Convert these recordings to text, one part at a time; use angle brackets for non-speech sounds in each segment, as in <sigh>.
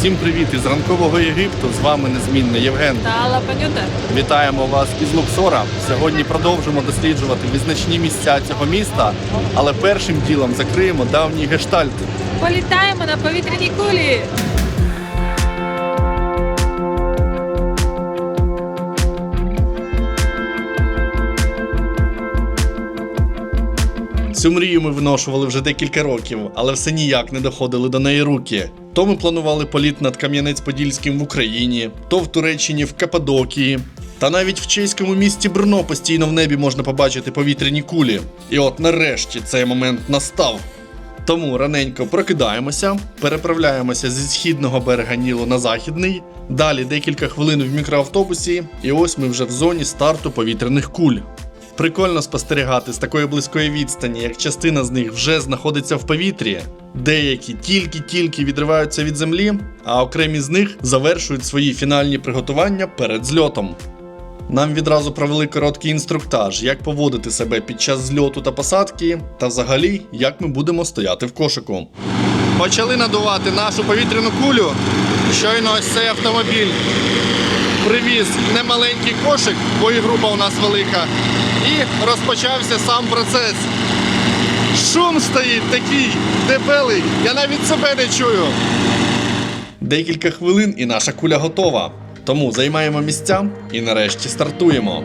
Всім привіт із ранкового Єгипту. З вами незмінний Євген. та Алла Панюта. Вітаємо вас із Луксора. Сьогодні продовжимо досліджувати визначні місця цього міста, але першим ділом закриємо давній гештальт. Політаємо на повітряній кулі. Цю мрію ми виношували вже декілька років, але все ніяк не доходили до неї руки. То ми планували політ над Кам'янець-Подільським в Україні, то в Туреччині в Каппадокії. Та навіть в чеському місті Брно постійно в небі можна побачити повітряні кулі. І от нарешті цей момент настав. Тому раненько прокидаємося, переправляємося зі східного берега Нілу на західний. Далі декілька хвилин в мікроавтобусі, і ось ми вже в зоні старту повітряних куль. Прикольно спостерігати з такої близької відстані, як частина з них вже знаходиться в повітрі, деякі тільки-тільки відриваються від землі, а окремі з них завершують свої фінальні приготування перед зльотом. Нам відразу провели короткий інструктаж, як поводити себе під час зльоту та посадки, та взагалі, як ми будемо стояти в кошику. Почали надувати нашу повітряну кулю. Щойно ось цей автомобіль привіз немаленький кошик, бо і група у нас велика. І розпочався сам процес. Шум стоїть такий дебелий, я навіть себе не чую. Декілька хвилин і наша куля готова. Тому займаємо місця і нарешті стартуємо.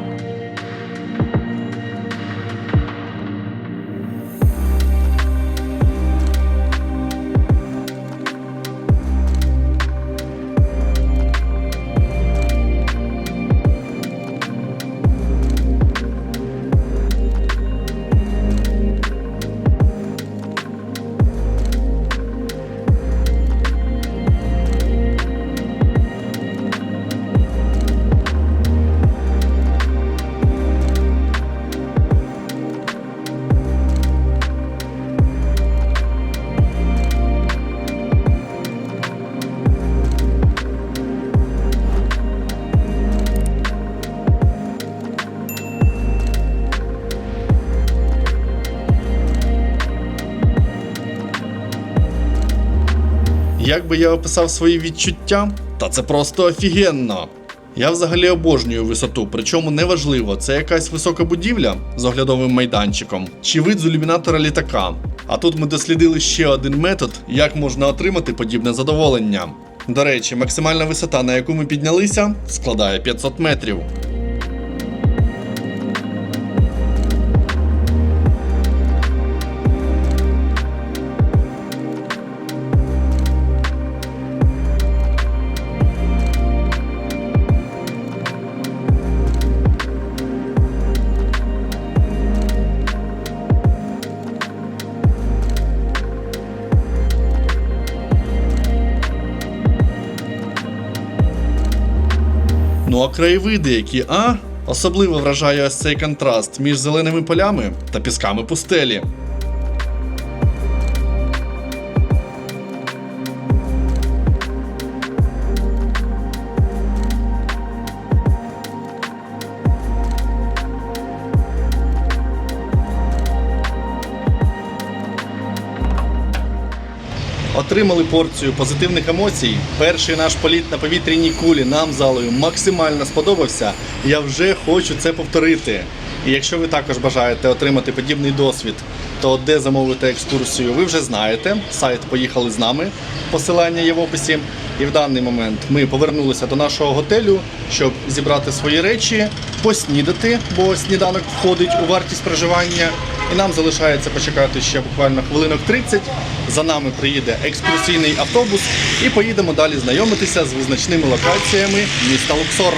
Як би я описав свої відчуття? Та це просто офігенно. Я взагалі обожнюю висоту, причому неважливо, це якась висока будівля з оглядовим майданчиком чи вид з ілюмінатора літака. А тут ми дослідили ще один метод, як можна отримати подібне задоволення. До речі, максимальна висота, на яку ми піднялися, складає 500 метрів. Ну а краєвиди, які а? Особливо вражає ось цей контраст між зеленими полями та пісками пустелі. Отримали порцію позитивних емоцій. Перший наш політ на повітряній кулі нам залою максимально сподобався. Я вже хочу це повторити. І якщо ви також бажаєте отримати подібний досвід, то де замовити екскурсію, ви вже знаєте. Сайт Поїхали з нами. Посилання є в описі. І в даний момент ми повернулися до нашого готелю, щоб зібрати свої речі, поснідати, бо сніданок входить у вартість проживання. І нам залишається почекати ще буквально хвилинок 30. За нами приїде екскурсійний автобус і поїдемо далі знайомитися з визначними локаціями міста Луксор.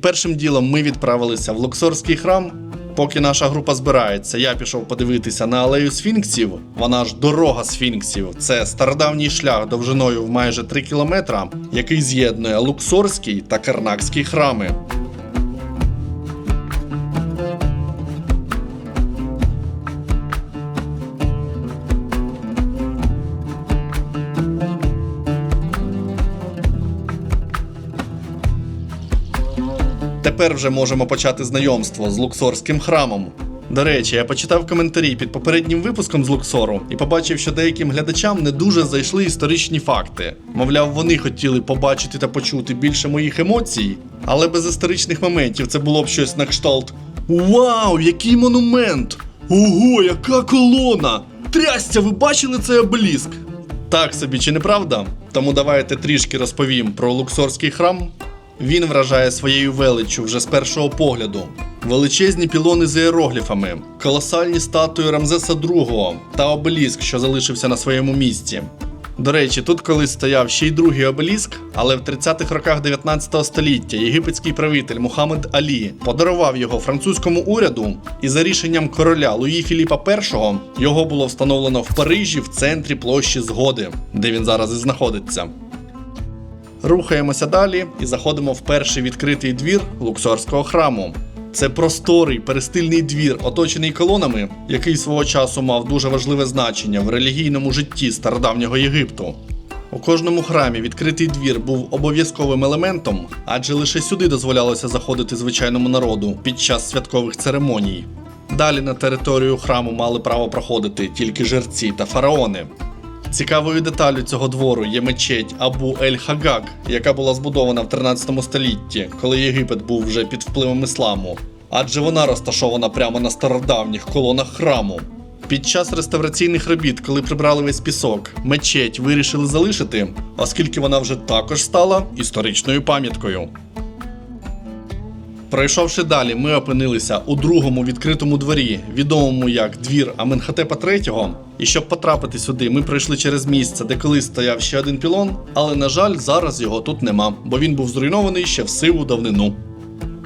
Першим ділом ми відправилися в Луксорський храм. Поки наша група збирається, я пішов подивитися на алею сфінксів. Вона ж дорога сфінксів. Це стародавній шлях довжиною в майже 3 кілометра, який з'єднує Луксорський та Карнакський храми. Тепер вже можемо почати знайомство з Луксорським храмом. До речі, я почитав коментарі під попереднім випуском з Луксору і побачив, що деяким глядачам не дуже зайшли історичні факти. Мовляв, вони хотіли побачити та почути більше моїх емоцій, але без історичних моментів це було б щось на кшталт. Вау, який монумент! Ого, яка колона! Трясця, ви бачили цей обеліск? Так собі, чи не правда? Тому давайте трішки розповім про Луксорський храм. Він вражає своєю величчю вже з першого погляду. Величезні пілони з іерогліфами, колосальні статуї Рамзеса II та обеліск, що залишився на своєму місці. До речі, тут колись стояв ще й другий обеліск, але в 30-х роках 19 століття єгипетський правитель Мухаммед Алі подарував його французькому уряду, і за рішенням короля Луї Філіпа І його було встановлено в Парижі в центрі площі Згоди, де він зараз і знаходиться. Рухаємося далі і заходимо в перший відкритий двір Луксорського храму. Це просторий перестильний двір, оточений колонами, який свого часу мав дуже важливе значення в релігійному житті стародавнього Єгипту. У кожному храмі відкритий двір був обов'язковим елементом, адже лише сюди дозволялося заходити звичайному народу під час святкових церемоній. Далі на територію храму мали право проходити тільки жерці та фараони. Цікавою деталю цього двору є мечеть Абу Ель Хагак, яка була збудована в 13 столітті, коли Єгипет був вже під впливом ісламу. Адже вона розташована прямо на стародавніх колонах храму. Під час реставраційних робіт, коли прибрали весь пісок, мечеть вирішили залишити, оскільки вона вже також стала історичною пам'яткою. Пройшовши далі, ми опинилися у другому відкритому дворі, відомому як двір Аменхотепа III. І щоб потрапити сюди, ми пройшли через місце, де колись стояв ще один пілон, але на жаль, зараз його тут нема, бо він був зруйнований ще в сиву давнину.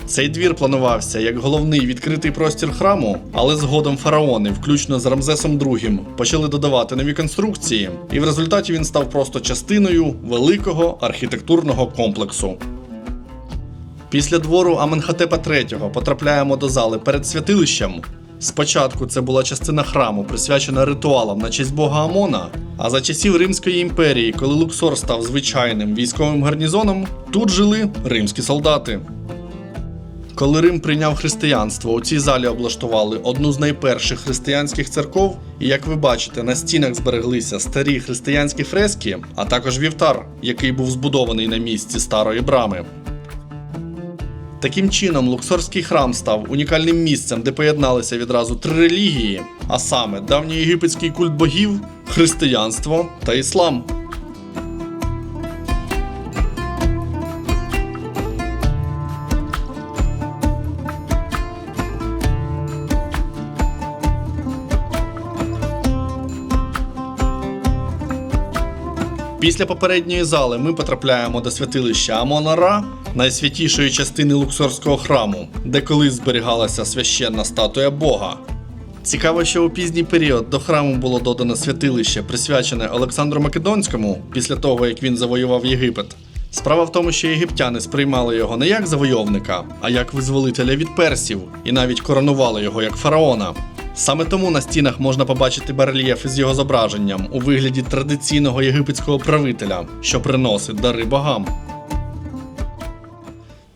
Цей двір планувався як головний відкритий простір храму, але згодом фараони, включно з Рамзесом II, почали додавати нові конструкції, і в результаті він став просто частиною великого архітектурного комплексу. Після двору Аменхотепа III потрапляємо до зали перед святилищем. Спочатку це була частина храму, присвячена ритуалам на честь бога Амона. А за часів Римської імперії, коли Луксор став звичайним військовим гарнізоном, тут жили римські солдати. Коли Рим прийняв християнство, у цій залі облаштували одну з найперших християнських церков, і як ви бачите, на стінах збереглися старі християнські фрески, а також вівтар, який був збудований на місці старої брами. Таким чином, Луксорський храм став унікальним місцем, де поєдналися відразу три релігії, а саме давньоєгипетський культ богів, християнство та іслам. Після попередньої зали ми потрапляємо до святилища Амона-Ра, найсвятішої частини Луксорського храму, де колись зберігалася священна статуя Бога. Цікаво, що у пізній період до храму було додано святилище, присвячене Олександру Македонському після того, як він завоював Єгипет. Справа в тому, що єгиптяни сприймали його не як завойовника, а як визволителя від персів, і навіть коронували його як фараона. Саме тому на стінах можна побачити барельєф із його зображенням у вигляді традиційного єгипетського правителя, що приносить дари богам.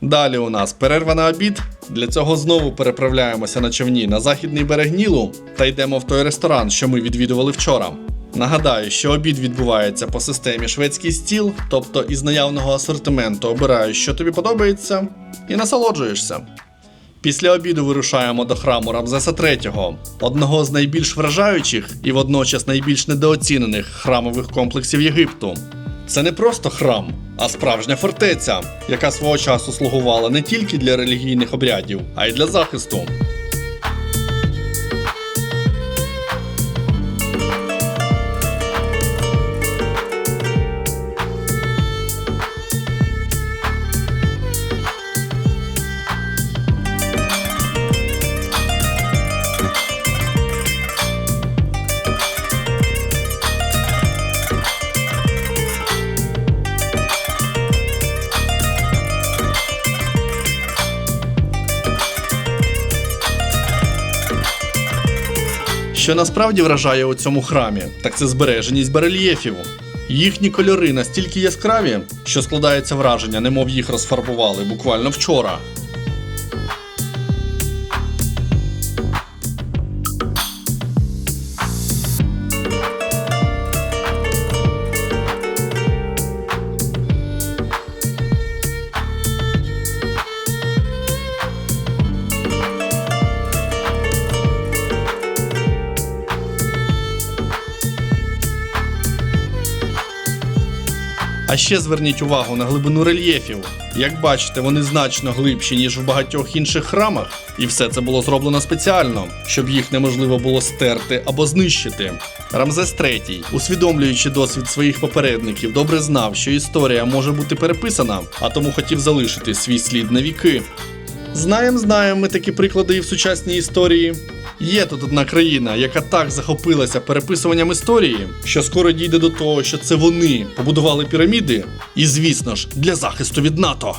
Далі у нас перерва на обід. Для цього знову переправляємося на човні на західний берег Нілу та йдемо в той ресторан, що ми відвідували вчора. Нагадаю, що обід відбувається по системі шведський стіл, тобто із наявного асортименту обираєш, що тобі подобається, і насолоджуєшся. Після обіду вирушаємо до храму Рамзеса III, одного з найбільш вражаючих і водночас найбільш недооцінених храмових комплексів Єгипту. Це не просто храм, а справжня фортеця, яка свого часу слугувала не тільки для релігійних обрядів, а й для захисту. Що насправді вражає у цьому храмі, так це збереженість барельєфів. Їхні кольори настільки яскраві, що складається враження, немов їх розфарбували буквально вчора. Ще зверніть увагу на глибину рельєфів. Як бачите, вони значно глибші, ніж в багатьох інших храмах, і все це було зроблено спеціально, щоб їх неможливо було стерти або знищити. Рамзес III, усвідомлюючи досвід своїх попередників, добре знав, що історія може бути переписана, а тому хотів залишити свій слід на віки. Знаємо, знаємо ми такі приклади і в сучасній історії. Є тут одна країна, яка так захопилася переписуванням історії, що скоро дійде до того, що це вони побудували піраміди, і, звісно ж, для захисту від НАТО.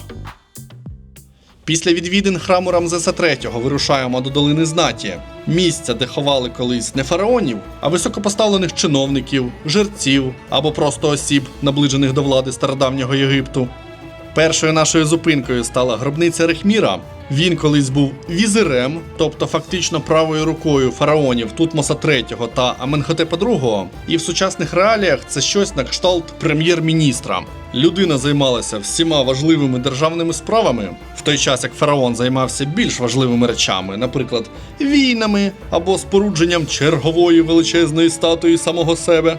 Після відвідин храму Рамзеса III вирушаємо до долини Знаті, місця, де ховали колись не фараонів, а високопоставлених чиновників, жерців або просто осіб, наближених до влади стародавнього Єгипту. Першою нашою зупинкою стала гробниця Рехміра. Він колись був візирем, тобто фактично правою рукою фараонів Тутмоса III та Аменхотепа II, і в сучасних реаліях це щось на кшталт прем'єр-міністра. Людина займалася всіма важливими державними справами, в той час як фараон займався більш важливими речами, наприклад, війнами або спорудженням чергової величезної статуї самого себе.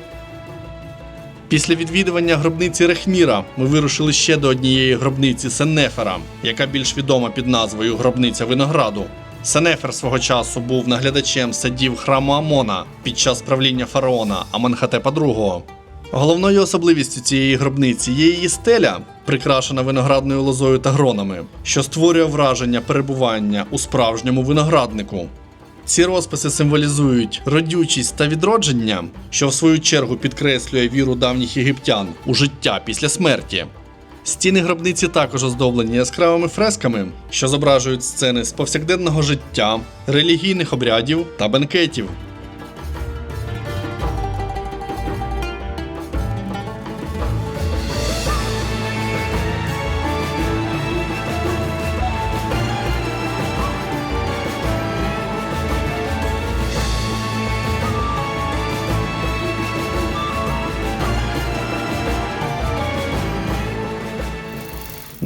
Після відвідування гробниці Рехміра ми вирушили ще до однієї гробниці Сеннефера, яка більш відома під назвою Гробниця винограду. Сенефер свого часу був наглядачем садів храму Амона під час правління фараона Аменхотепа II. Головною особливістю цієї гробниці є її стеля, прикрашена виноградною лозою та гронами, що створює враження перебування у справжньому винограднику. Ці розписи символізують родючість та відродження, що в свою чергу підкреслює віру давніх єгиптян у життя після смерті. Стіни гробниці також оздоблені яскравими фресками, що зображують сцени з повсякденного життя, релігійних обрядів та бенкетів.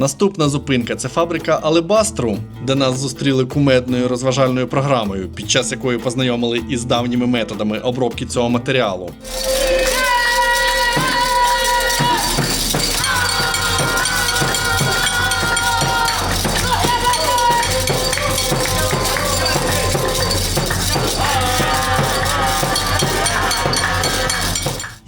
Наступна зупинка це фабрика Алебастру, де нас зустріли кумедною розважальною програмою, під час якої познайомили із давніми методами обробки цього матеріалу.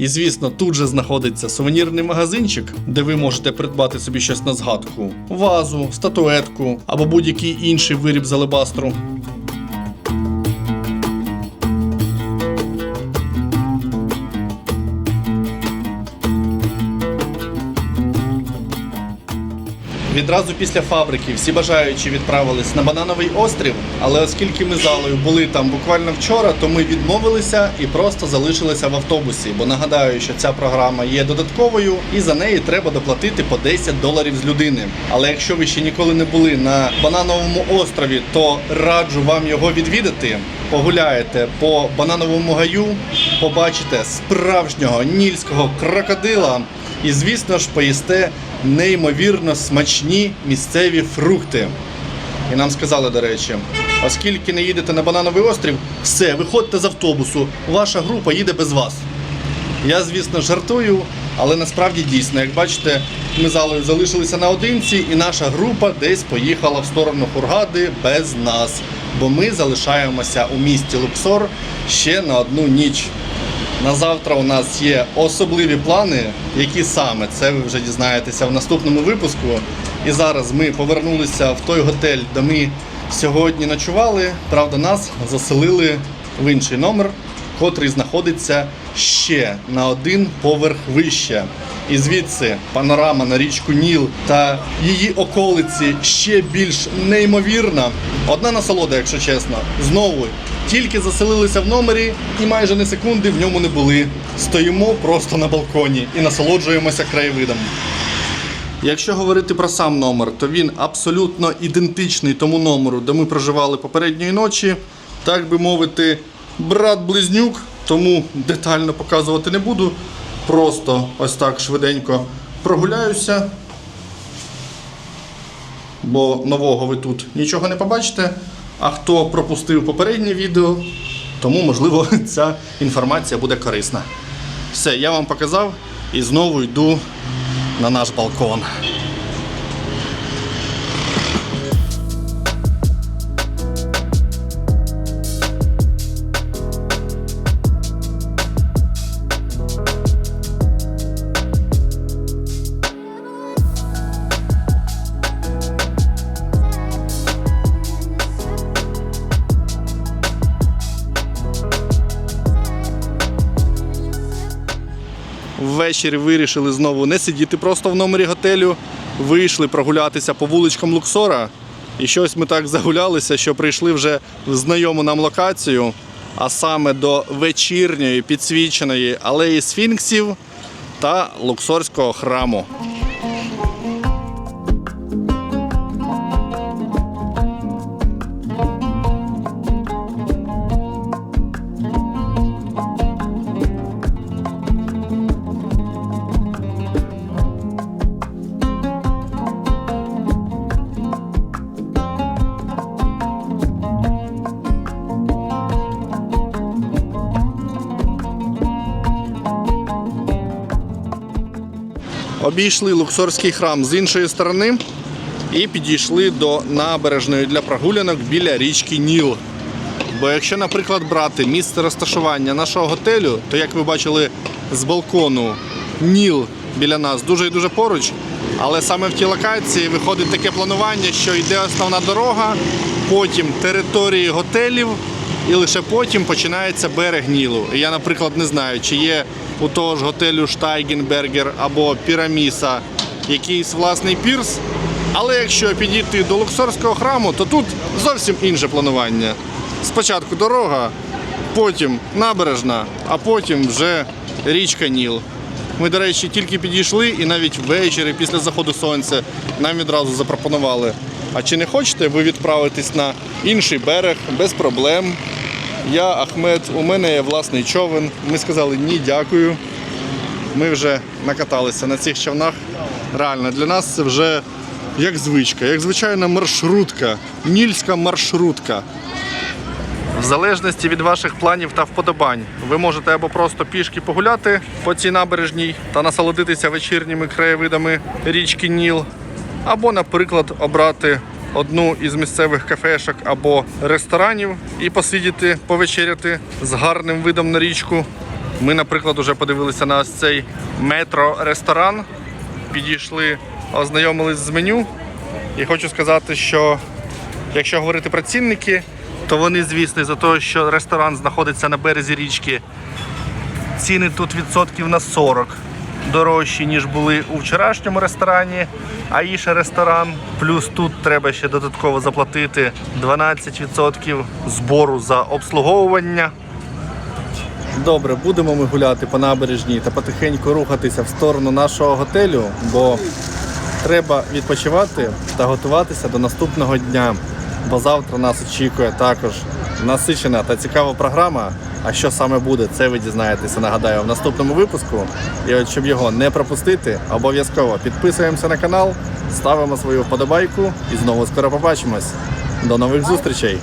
Звісно, тут же знаходиться сувенірний магазинчик, де ви можете придбати собі щось на згадку: вазу, статуетку або будь-який інший виріб з алебастру. Відразу після фабрики всі бажаючі відправились на банановий острів, але оскільки ми залою були там буквально вчора, то ми відмовилися і просто залишилися в автобусі. Бо нагадаю, що ця програма є додатковою, і за неї треба доплатити по 10 доларів з людини. Але якщо ви ще ніколи не були на банановому острові, то раджу вам його відвідати. Погуляєте по банановому гаю, побачите справжнього нільського крокодила. І, звісно ж, поїсте неймовірно смачні місцеві фрукти. І нам сказали, до речі, оскільки не їдете на банановий острів, все, виходьте з автобусу, ваша група їде без вас. Я, звісно, жартую, але насправді дійсно, як бачите, ми з Алою залишилися наодинці, і наша група десь поїхала в сторону Хургади без нас. Бо ми залишаємося у місті Луксор ще на одну ніч. На завтра у нас є особливі плани, які саме це ви вже дізнаєтеся в наступному випуску. І зараз ми повернулися в той готель, де ми сьогодні ночували. Правда, нас заселили в інший номер, котрий знаходиться ще на один поверх вище. І звідси панорама на річку Ніл та її околиці ще більш неймовірна. Одна насолода, якщо чесно. Знову тільки заселилися в номері і майже не секунди в ньому не були. Стоїмо просто на балконі і насолоджуємося краєвидом. Якщо говорити про сам номер, то він абсолютно ідентичний тому номеру, де ми проживали попередньої ночі. Так би мовити, брат-близнюк, тому детально показувати не буду. Просто ось так швиденько прогуляюся. Бо нового ви тут нічого не побачите. А хто пропустив попереднє відео, тому, можливо, <laughs> ця інформація буде корисна. Все, я вам показав і знову йду на наш балкон. Ввечері вирішили знову не сидіти просто в номері готелю. Вийшли прогулятися по вуличкам Луксора. І щось ми так загулялися, що прийшли вже в знайому нам локацію, а саме до вечірньої підсвіченої алеї Сфінксів та Луксорського храму. Обійшли Луксорський храм з іншої сторони і підійшли до набережної для прогулянок біля річки Ніл. Бо якщо, наприклад, брати місце розташування нашого готелю, то як ви бачили з балкону, Ніл біля нас дуже і дуже поруч. Але саме в тій локації виходить таке планування, що йде основна дорога, потім території готелів, і лише потім починається берег Нілу. І я, наприклад, не знаю, чи є у того ж готелю Штайгенбергер або Піраміса якийсь власний пірс. Але якщо підійти до Луксорського храму, то тут зовсім інше планування. Спочатку дорога, потім набережна, а потім вже річка Ніл. Ми, до речі, тільки підійшли і навіть ввечері після заходу сонця нам відразу запропонували. А чи не хочете ви відправитись на інший берег без проблем? Я Ахмед, у мене є власний човен. Ми сказали ні, дякую. Ми вже накаталися на цих човнах. Реально, для нас це вже як звичка, як звичайна маршрутка, нільська маршрутка. В залежності від ваших планів та вподобань, ви можете або просто пішки погуляти по цій набережній та насолодитися вечірніми краєвидами річки Ніл, або, наприклад, обрати одну із місцевих кафешок або ресторанів і посидіти, повечеряти з гарним видом на річку. Ми, наприклад, вже подивилися на ось цей метро-ресторан, підійшли, ознайомились з меню. І хочу сказати, що Якщо говорити про цінники, то вони звісні за те, що ресторан знаходиться на березі річки. Ціни тут відсотків на 40 дорожчі, ніж були у вчорашньому ресторані. А іще ресторан. Плюс тут треба ще додатково заплатити 12% збору за обслуговування. Добре, будемо ми гуляти по набережній та потихеньку рухатися в сторону нашого готелю, бо треба відпочивати та готуватися до наступного дня. Бо завтра нас очікує також насичена та цікава програма. А що саме буде, це ви дізнаєтеся, нагадаю, в наступному випуску. І от щоб його не пропустити, обов'язково підписуємося на канал, ставимо свою вподобайку і знову скоро побачимось. До нових зустрічей!